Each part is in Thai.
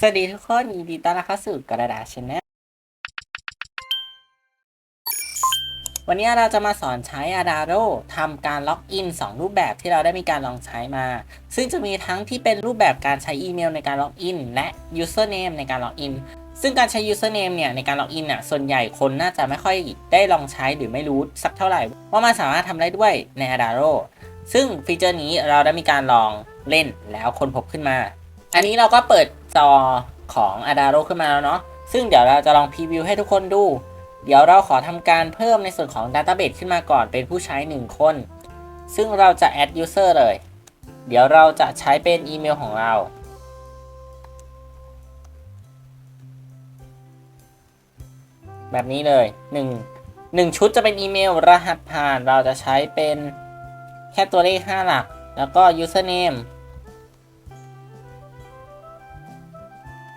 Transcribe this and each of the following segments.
สวัสดีทุกคนยินดีต้อนรับเข้าสู่กระดาษชแนลวันนี้เราจะมาสอนใช้ Adaro ทำการล็อกอิน 2 รูปแบบที่เราได้มีการลองใช้มา ซึ่งจะมีทั้งที่เป็นรูปแบบการใช้อีเมลในการล็อกอิน และ username ในการล็อกอิน ซึ่งการใช้ username เนี่ยในการล็อกอินน่ะส่วนใหญ่คนน่าจะไม่ค่อยได้ลองใช้หรือไม่รู้สักเท่าไหร่ ว่ามันสามารถทำได้ด้วยใน Adaro ซึ่งฟีเจอร์นี้เราได้มีการลองเล่นแล้วคนพบขึ้นมา อันนี้เราก็เปิด จอของ Adaro ขึ้นมาแล้วเนาะ ซึ่งเดี๋ยวเราจะลองพรีวิวให้ทุกคนดู เดี๋ยวเราขอทำการเพิ่มในส่วนของ Database ขึ้นมาก่อนเป็นผู้ใช้ 1 คน ซึ่งเราจะ add user เลย เดี๋ยวเราจะใช้เป็นอีเมลของเรา แบบนี้เลย 1 1 ชุดจะเป็นอีเมลรหัสผ่านเราจะใช้เป็นแค่ตัวเลข 5 หลัก แล้วก็ username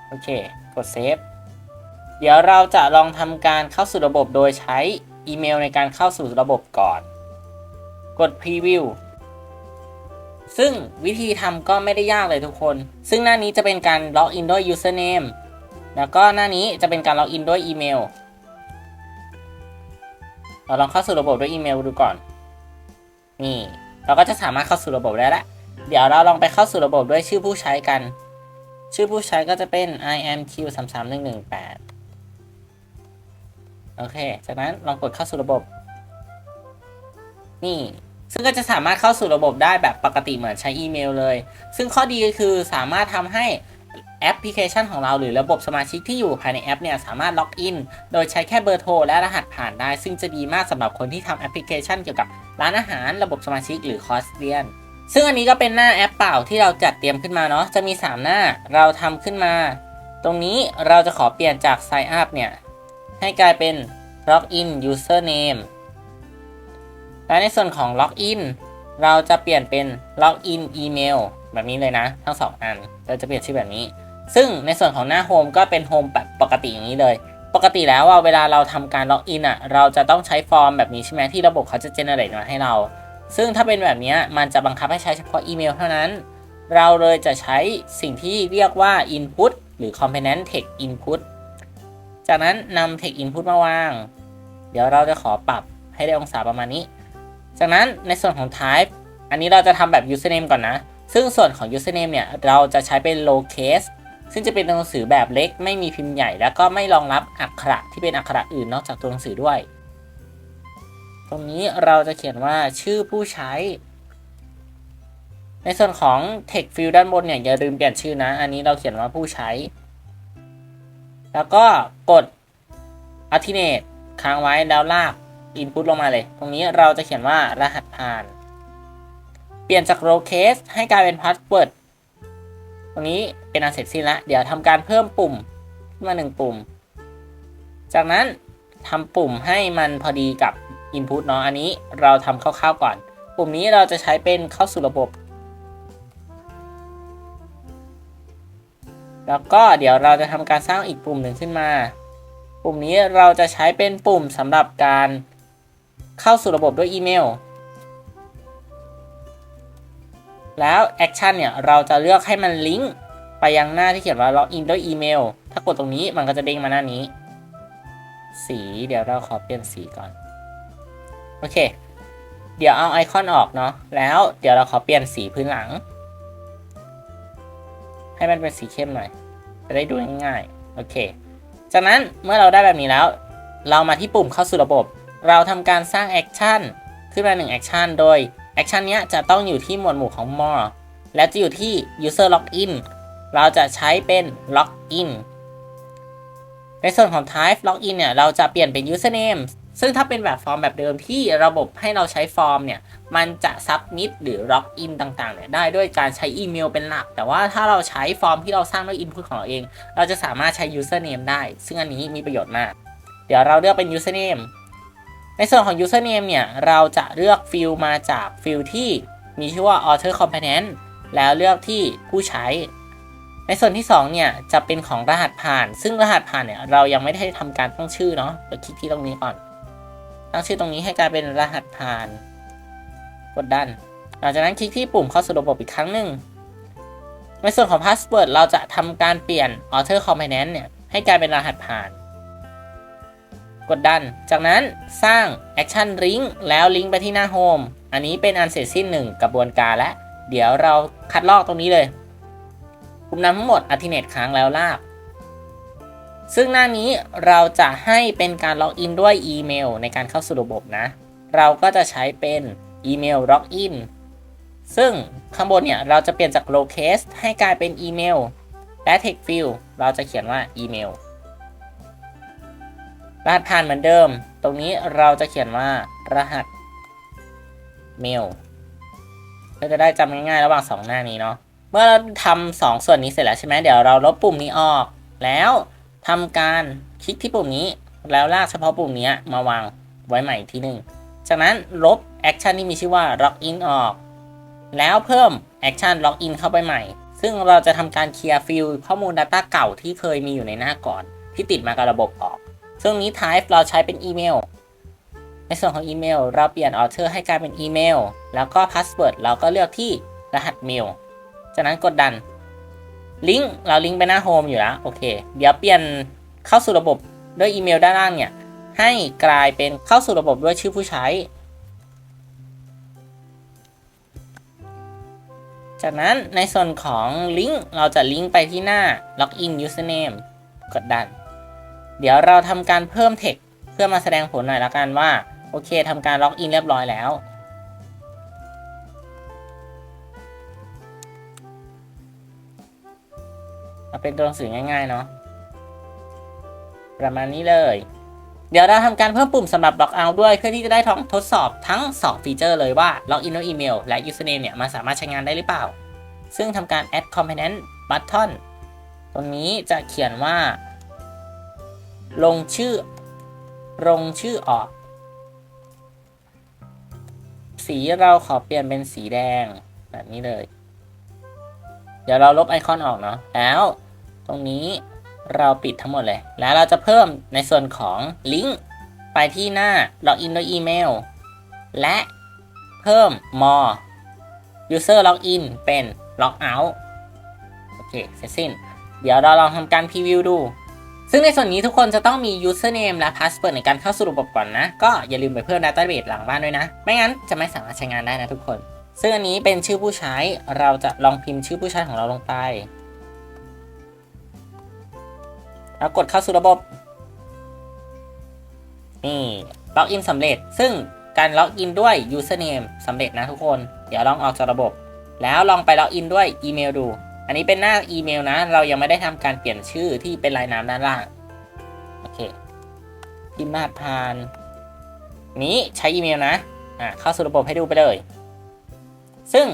โอเค กดเซฟ เดี๋ยวเราจะลองทำการเข้าสู่ระบบโดยใช้อีเมลในการเข้าสู่ระบบก่อน กด Preview ซึ่งวิธีทำก็ไม่ได้ยากเลยทุกคน ซึ่งหน้านี้จะเป็นการล็อกอินด้วย username แล้วก็หน้านี้จะเป็นการล็อกอินด้วยอีเมล เราลองเข้าสู่ระบบด้วยอีเมลดูก่อน นี่ เราก็จะสามารถเข้าสู่ระบบได้ล้วเดี๋ยวเราลองไปเข้าสู่ระบบด้วยชื่อผู้ใช้กัน ชื่อผู้ใช้ก็จะเป็น imq 3 3 1 1 8 โอเค จากนั้นลองกดเข้าสู่ระบบ นี่ ซึ่งก็จะสามารถเข้าสู่ระบบได้แบบปกติเหมือนใช้อีเมลเลย ซึ่งข้อดีก็คือสามารถทำให้แอปพลิเคชันของเราหรือระบบสมาชิกที่อยู่ภายในแอปเนี่ยสามารถล็อกอิน โดยใช้แค่เบอร์โทรและรหัสผ่านได้ ซึ่งจะดีมากสำหรับคนที่ทำแอปพลิเคชันเกี่ยวกับร้านอาหาร ระบบสมาชิกหรือคอร์สเรียน ซึ่งอันนี้ก็เป็นหน้าแอปเปล่าที่เราจัดเตรียมขึ้นมาเนาะ จะมี 3 หน้า เราทำขึ้นมา ตรงนี้เราจะขอเปลี่ยนจาก Sign Up เนี่ย ให้กลายเป็น Login Username และในส่วนของ Login เราจะเปลี่ยนเป็น Login Email แบบนี้เลยนะ ทั้ง 2 อัน เราจะเปลี่ยนชื่อแบบนี้ ซึ่งในส่วนของหน้า Home ก็เป็น Home แบบปกติอย่างนี้เลย ปกติแล้วว่าเวลาเราทำการล็อกอินอะ เราจะต้องใช้ฟอร์มแบบนี้ใช่ไหมที่ระบบเขาจะเจเนเรตมาให้เรา ซึ่งถ้าเป็นแบบนี้มันจะบังคับให้ใช้เฉพาะอีเมลเท่านั้น เราเลยจะใช้สิ่งที่เรียกว่า input หรือ component text input จากนั้นนำ text input มาวาง เดี๋ยวเราจะขอปรับให้ได้องศาประมาณนี้ จากนั้นในส่วนของ type อันนี้เราจะทำแบบ username ก่อนนะ ซึ่งส่วนของ username เนี่ย เราจะใช้เป็น lowercase ซึ่งจะเป็นตัวหนังสือแบบเล็ก ไม่มีพิมพ์ใหญ่ แล้วก็ไม่รองรับอักขระที่เป็นอักขระอื่นนอกจากตัวหนังสือด้วย ตรงนี้เราจะเขียนว่าชื่อผู้ใช้ ในส่วนของ text field ด้านบนเนี่ยอย่าลืมเปลี่ยนชื่อนะ อันนี้เราเขียนว่าผู้ใช้ แล้วก็กด alternate ค้างไว้แล้วลาก input ลงมาเลย ตรงนี้เราจะเขียนว่ารหัสผ่าน เปลี่ยนจาก lowercase ให้กลายเป็น password ตรงนี้เป็นอันเสร็จสิ้นล้วเดี๋ยวทำการเพิ่มปุ่มขึ้นมาหนึ่งปุ่ม จากนั้นทำปุ่มให้มันพอดีกับ Input เนาะอันนี้เราทำคร่าวๆก่อนปุ่มนี้เราจะใช้เป็นเข้าสู่ระบบ แล้วก็เดี๋ยวเราจะทำการสร้างอีกปุ่มหนึ่งขึ้นมา ปุ่มนี้เราจะใช้เป็นปุ่มสำหรับการเข้าสู่ระบบด้วยอีเมล แล้วแอคชั่นเนี่ยเราจะเลือกให้มันลิงก์ไปยังหน้าที่เขียนว่าล็อกอินด้วยอีเมล ถ้ากดตรงนี้มันก็จะเด้งมาหน้านี้ สีเดี๋ยวเราขอเปลี่ยนสีก่อน โอเค เดี๋ยวเอาไอคอนออกเนาะ แล้วเดี๋ยวเราขอเปลี่ยนสีพื้นหลัง ให้มันเป็นสีเข้มหน่อย จะได้ดูง่ายๆ โอเค จากนั้นเมื่อเราได้แบบนี้แล้ว เรามาที่ปุ่มเข้าสู่ระบบ เราทำการสร้างแอคชั่นขึ้นมา1แอคชั่น โดยแอคชั่นนี้จะต้องอยู่ที่หมวดหมู่ของ more และจะอยู่ที่ user login เราจะใช้เป็น login ในส่วนของ type login เนี่ย เราจะเปลี่ยนเป็น username ซึ่งถ้าเป็นแบบฟอร์มแบบเดิมที่ระบบให้เราใช้ฟอร์มเนี่ย มันจะ submit หรือ login ต่างๆเนี่ยได้ด้วยการใช้อีเมลเป็นหลัก แต่ว่าถ้าเราใช้ฟอร์มที่เราสร้างด้วย input ของเราเอง เราจะสามารถใช้ username ได้ ซึ่งอันนี้มีประโยชน์มาก เดี๋ยวเราเลือกเป็น username ในส่วนของ username เนี่ย เราจะเลือกฟิลมาจากฟิลที่มีชื่อว่า author component แล้วเลือกที่ผู้ใช้ ในส่วนที่ 2 เนี่ย จะเป็นของรหัสผ่าน ซึ่งรหัสผ่านเนี่ย เรายังไม่ได้ทำการตั้งชื่อเนาะไปคลิกที่ตรงนี้ก่อน ตั้งชื่อตรงนี้ให้กลายเป็นรหัสผ่าน กดดัน หลังจากนั้นคลิกที่ปุ่มเข้าสู่ระบบอีกครั้งหนึ่ง ในส่วนของ password เราจะทำการเปลี่ยน author component เนี่ย ให้กลายเป็นรหัสผ่าน กดดัน จากนั้นสร้าง action link แล้วลิงก์ไปที่หน้า home อันนี้เป็นอันเสร็จสิ้นหนึ่งกระบวนการและ เดี๋ยวเราคัดลอกตรงนี้เลยกลุ่มนำทั้งหมด a t t i n a t e ค้างแล้วลาก ซึ่งหน้านี้เราจะให้เป็นการล็อกอินด้วยอีเมลในการเข้าสู่ระบบนะ เราก็จะใช้เป็นอีเมลล็อกอินซึ่งข้างบนเนี่ยเราจะเปลี่ยนจาก locase ให้กลายเป็นอีเมล และ text field เราจะเขียนว่าอีเมลรหัสผ่านเหมือนเดิม ตรงนี้เราจะเขียนว่ารหัสเมลก็จะได้จำง่ายๆระหว่างสองหน้านี้เนาะ เมื่อเราทำสองส่วนนี้เสร็จแล้วใช่ไหมเดี๋ยวเราลบปุ่มนี้ออกแล้ว ทำการคลิกที่ปุ่มนี้ แล้วลากเฉพาะปุ่มนี้มาวางไว้ใหม่อีกทีหนึ่งจากนั้นลบแอคชั่นที่มีชื่อว่า login ออก แล้วเพิ่มแอคชั่น login เข้าไปใหม่ ซึ่งเราจะทำการเคลียร์ฟิลข้อมูล Data เก่าที่เคยมีอยู่ในหน้าก่อน ที่ติดมากับระบบออก ซึ่งนี้ type เราใช้เป็นอีเมล ในส่วนของอีเมล เราเปลี่ยน author ให้กลายเป็นอีเมล แล้วก็ password เราก็เลือกที่รหัสเมล จากนั้นกดดัน ลิงก์เราลิงก์ไปหน้าโฮมอยู่แล้ว โอเค เดี๋ยวเปลี่ยนเข้าสู่ระบบด้วยอีเมลด้านล่างเนี่ย ให้กลายเป็นเข้าสู่ระบบด้วยชื่อผู้ใช้ จากนั้นในส่วนของลิงก์เราจะลิงก์ไปที่หน้า login username กดดัน เดี๋ยวเราทำการเพิ่ม text เพื่อมาแสดงผลหน่อยละกันว่า โอเคทำการล็อกอินเรียบร้อยแล้ว มาเป็นตัวหนังสือง่ายๆเนาะประมาณนี้เลย เดี๋ยวเราทำการเพิ่มปุ่มสำหรับ Log Out ด้วยเพื่อที่จะได้ทดสอบทั้ง 2 ฟีเจอร์เลยว่า Login ด้วยอีเมลและ Username เนี่ยมันสามารถใช้งานได้หรือเปล่า ซึ่งทำการ add component button ตรงนี้จะเขียนว่า ลงชื่อ ลงชื่อออก สีเราขอเปลี่ยนเป็นสีแดงแบบนี้เลย เดี๋ยวเราลบไอคอนออกเนาะแล้วตรงนี้เราปิดทั้งหมดเลย แล้วเราจะเพิ่มในส่วนของลิงก์ไปที่หน้า Login ด้วยอีเมล และเพิ่ม more user login เป็น logout โอเค เสร็จสิ้น เดี๋ยวเราลองทำการพรีวิวดู ซึ่งในส่วนนี้ทุกคนจะต้องมี username และ password ในการเข้าสู่ระบบก่อนนะ ก็อย่าลืมไปเพิ่ม database หลังบ้านด้วยนะ ไม่งั้นจะไม่สามารถใช้งานได้นะทุกคน ซึ่งอันนี้เป็นชื่อผู้ใช้ เราจะลองพิมพ์ชื่อผู้ใช้ของเราลงไป แล้วกดเข้าสู่ระบบ นี่ล็อกอินสำเร็จ ซึ่งการล็อกอินด้วย username สำเร็จนะทุกคน เดี๋ยวลองออกจากระบบ แล้วลองไปล็อกอินด้วยอีเมลดู อันนี้เป็นหน้าอีเมลนะ เรายังไม่ได้ทำการเปลี่ยนชื่อที่เป็นลายน้ำด้านล่าง โอเค พิมพ์รหัสผ่าน นี้ใช้อีเมลนะ อ่าเข้าสู่ระบบให้ดูไปเลย ซึ่ง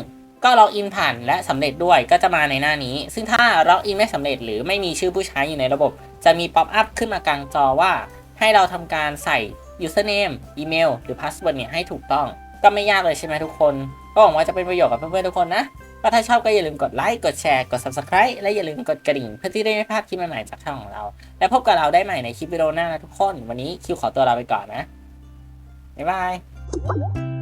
ก็ล็อกอินผ่านและสำเร็จด้วยก็จะมาในหน้านี้ ซึ่งถ้าล็อกอินไม่สำเร็จหรือไม่มีชื่อผู้ใช้อยู่ในระบบ จะมีป๊อปอัพขึ้นมากลางจอว่า ให้เราทำการใส่ username อีเมลหรือ password เนี่ยให้ถูกต้อง ก็ไม่ยากเลยใช่ไหมทุกคน ก็หวังว่าจะเป็นประโยชน์กับเพื่อนๆทุกคนนะก็ถ้าชอบก็อย่าลืมกดไลค์ กดแชร์ กด subscribe และอย่าลืมกดกระดิ่ง เพื่อที่ได้ไม่พลาดคลิปใหม่ๆจากช่องของเรา และพบกับเราได้ใหม่ในคลิปวิดีโอหน้านะทุกคน วันนี้คิวขอตัวลาไปก่อนนะ บ๊ายบาย